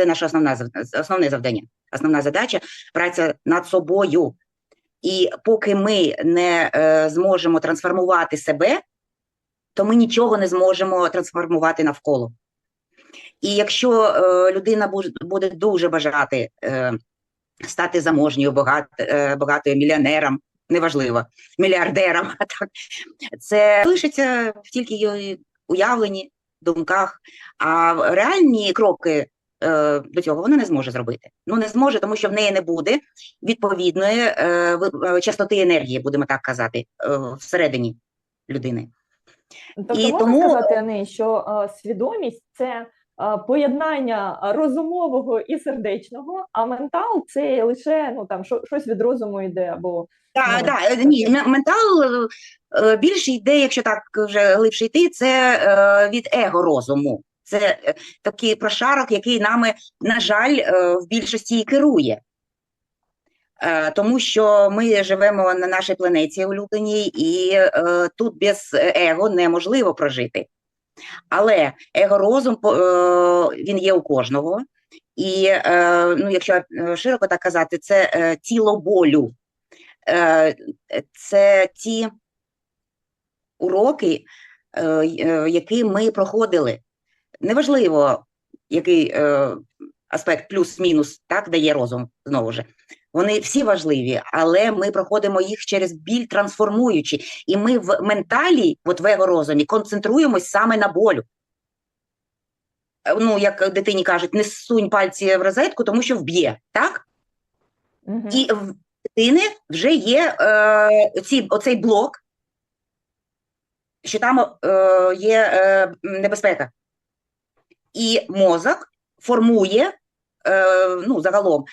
Це наше основне, основне завдання, основна задача праця над собою. І поки ми не е, зможемо трансформувати себе, то ми нічого не зможемо трансформувати навколо. І якщо е, людина буде дуже бажати е, стати заможньою, багат, е, багатою мільйонером, неважливо, мільярдером, так, це лишиться тільки її уявленні, думках, а реальні кроки е, до цього вона не зможе зробити. Ну не зможе, тому що в неї не буде відповідної е, е, частоти енергії, будемо так казати, е, всередині людини. Тобто І можна тому- сказати, Ани, що е, свідомість це поєднання розумового і сердечного, а ментал це лише ну там що, щось від розуму йде або Так, Ну, так, ні, ментал більше йде, якщо так вже глибше йти, це від его розуму. Це е, такий прошарок, який нами, на жаль, е, в більшості і керує. Е, Тому що ми живемо на нашій планеті улюбленій, і тут без его неможливо прожити. Але его-розум він є у кожного. І ну, якщо широко так казати, це тіло болю. Це ті уроки, які ми проходили. Неважливо, який е, аспект плюс-мінус так дає розум знову ж. Вони всі важливі, але ми проходимо їх через біль трансформуючи. І ми в менталі, от в его-розумі, концентруємось саме на болю. Е, Ну, як дитині кажуть, не сунь пальці в розетку, тому що вб'є, так? Мгм. І в дитини вже є е, ці, оцей блок, що там е, є е, небезпека. І мозок формує е, ну, загалом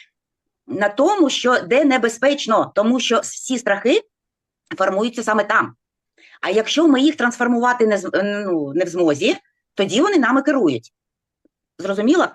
на тому, що де небезпечно, тому що всі страхи формуються саме там. А якщо ми їх трансформувати не, ну, не в змозі, тоді вони нами керують. Зрозуміло?